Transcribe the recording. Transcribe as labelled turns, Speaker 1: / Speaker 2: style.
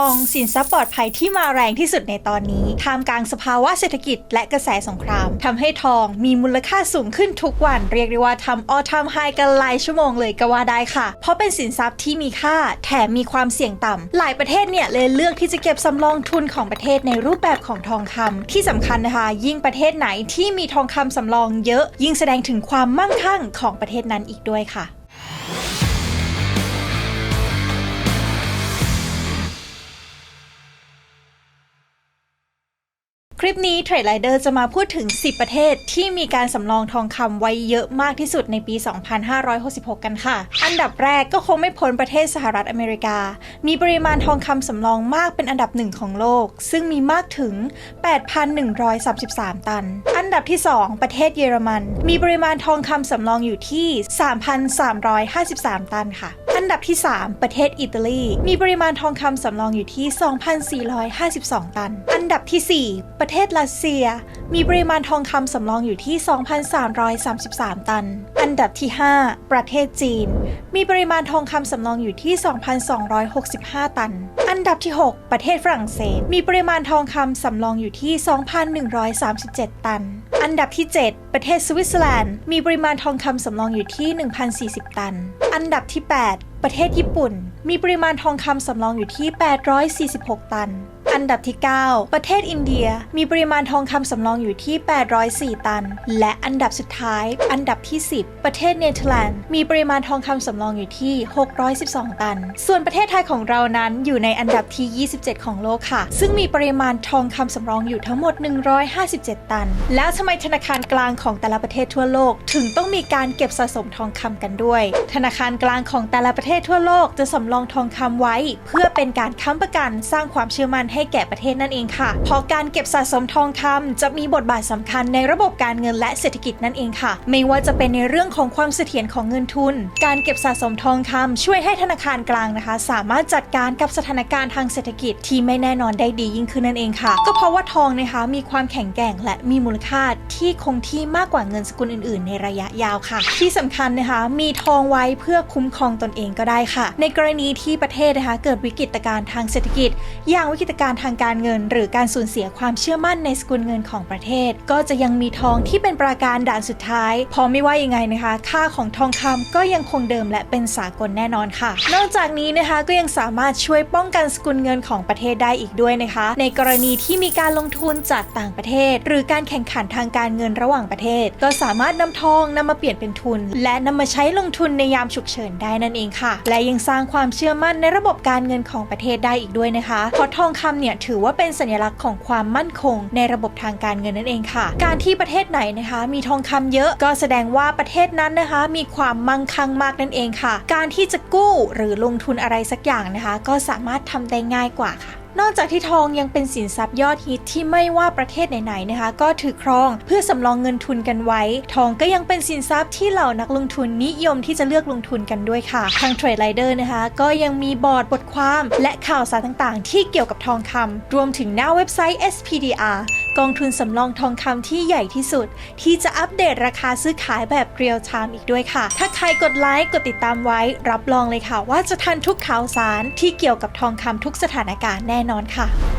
Speaker 1: องสินทรัพย์ปลอดภัยที่มาแรงที่สุดในตอนนี้ท่ามกลางสภาวะเศรษฐกิจและกระแสสงครามทำให้ทองมีมูลค่าสูงขึ้นทุกวัน เรียกได้ว่าทำออทามไฮกันหลายชั่วโมงเลยก็ว่าได้ค่ะ เพราะเป็นสินทรัพย์ที่มีค่าแถมมีความเสี่ยงต่ำหลายประเทศเนี่ยเลยเลือกที่จะเก็บสำรองทุนของประเทศในรูปแบบของทองคำที่สำคัญนะคะ ยิ่งประเทศไหนที่มีทองคำสำรองเยอะ ยิ่งแสดงถึงความมั่งคั่งของประเทศนั้นอีกด้วยค่ะ คลิปนี้เทรดไลเดอร์จะมาพูดถึง 10 ประเทศที่มีการสำรองทองคำไว้เยอะมากที่สุดในปี 2566 กันค่ะ อันดับแรกก็คงไม่พ้นประเทศสหรัฐอเมริกา มีปริมาณทองคำสำรองมากเป็นอันดับหนึ่งของโลก ซึ่งมีมากถึง 8,133 ตัน อันดับที่ 2 ประเทศเยอรมัน มีปริมาณทองคำสำรองอยู่ที่ 3,353 ตันค่ะ อันดับที่ 3 ประเทศอิตาลี มีปริมาณทองคำสำรองอยู่ที่ 2,452 ตัน อันดับที่ 4 ประเทศรัสเซีย มีปริมาณทองคำสำรองอยู่ที่ 2,333 ตัน อันดับที่ 5 ประเทศจีน มีปริมาณทองคำสำรองอยู่ที่ 2,265 ตัน อันดับที่ 6 ประเทศฝรั่งเศส มีปริมาณทองคำสำรองอยู่ที่ 2,137 ตัน อันดับที่ 7 ประเทศสวิตเซอร์แลนด์ มีปริมาณทองคำสำรองอยู่ที่ 1,040 ตัน อันดับที่ 8 ประเทศญี่ปุ่น มีปริมาณทองคำสำรองอยู่ที่ 846 ตัน อันดับที่ 9 ประเทศอินเดีย มีปริมาณทองคำสำรองอยู่ที่ 804 ตัน และอันดับสุดท้าย อันดับที่ 10 ประเทศเนเธอร์แลนด์ มีปริมาณทองคำสำรองอยู่ที่ 612 ตัน ส่วนประเทศไทยของเรานั้นอยู่ในอันดับที่ 27 ของโลกค่ะ ซึ่งมีปริมาณทองคำสำรองอยู่ทั้งหมด 157 ตัน แล้วทำไมธนาคารกลางของแต่ละประเทศทั่วโลก ถึงต้องมีการเก็บสะสมทองคำกันด้วย ธนาคารกลางของแต่ละประเทศทั่วโลกจะสำรองทองคำไว้ เพื่อเป็นการค้ำประกันสร้างความเชื่อมั่นให้แก่ประเทศนั่นเองค่ะ เพราะการเก็บสะสมทองคำจะมีบทบาทสำคัญในระบบการเงินและเศรษฐกิจนั่นเองค่ะ ไม่ว่าจะเป็นในเรื่องของความเสถียรของเงินทุน การเก็บสะสมทองคำช่วยให้ธนาคารกลางนะคะ สามารถจัดการกับสถานการณ์ทางเศรษฐกิจที่ไม่แน่นอนได้ดียิ่งขึ้นนั่นเองค่ะ ก็เพราะว่าทองนะคะมีความแข็งแกร่งและมีมูลค่าที่คงที่มากกว่าเงินสกุลอื่น ๆ ในระยะยาวค่ะ ที่สำคัญนะคะ มีทองไว้เพื่อคุ้มครองตนเองก็ได้ค่ะ ในกรณีที่ประเทศนะคะเกิดวิกฤตการณ์ทางเศรษฐกิจ อย่างวิกฤตการณ์ทางการเงิน หรือการสูญเสียความเชื่อมั่นในสกุลเงินของประเทศ ก็จะยังมีทองที่เป็นปราการด่านสุดท้ายเพอไม่ว่ายังไงนะคะ ค่าของทองคำก็ยังคงเดิมและเป็นสากลแน่นอนค่ะ นอกจากนี้นะคะก็ยังสามารถช่วยป้องกันสกุลเงินของประเทศได้อีกด้วยนะคะ ในกรณีที่มีการลงทุนจากต่างประเทศ หรือการแข่งขันทางการเงินระหว่างประเทศ ก็สามารถนำทองนำมาเปลี่ยนเป็นทุน และนำมาใช้ลงทุนในยามฉุกเฉินได้นั่นเองค่ะและยังสร้างความเชื่อมั่นในระบบการเงินของประเทศได้อีกด้วยนะคะเพราะทองคำเนี่ยถือว่าเป็นสัญลักษณ์ของความมั่นคง ในระบบทางการเงินนั่นเองค่ะ การที่ประเทศไหนนะคะ มีทองคำเยอะก็แสดงว่าประเทศนั้นนะคะ มีความมั่งคั่งมากนั่นเองค่ะ การที่จะกู้หรือลงทุนอะไรสักอย่างนะคะ ก็สามารถทำได้ง่ายกว่าค่ะ นอกจากที่ทองยังเป็นสินทรัพย์ยอดฮิตที่ไม่ว่าประเทศไหนๆนะคะ ก็ถือครองเพื่อสำรองเงินทุนกันไว้ ทองก็ยังเป็นสินทรัพย์ที่เหล่านักลงทุนนิยมที่จะเลือกลงทุนกันด้วยค่ะ ทางเทรดไ i เดอร์นะคะ ก็ยังมีบอร์ดบทความ และข่าวสารต่างๆ ที่เกี่ยวกับทองคำรวมถึงหน้าเว็บไซต์ SPDR กองทุนสำรองทองคำที่ใหญ่ที่สุด ที่จะอัปเดตราคาซื้อขายแบบเรียลไทม์อีกด้วยค่ะ ถ้าใครกดไลค์กดติดตามไว้ รับรองเลยค่ะ ว่าจะทันทุกข่าวสารที่เกี่ยวกับทองคำทุกสถานการณ์แน่นอนค่ะ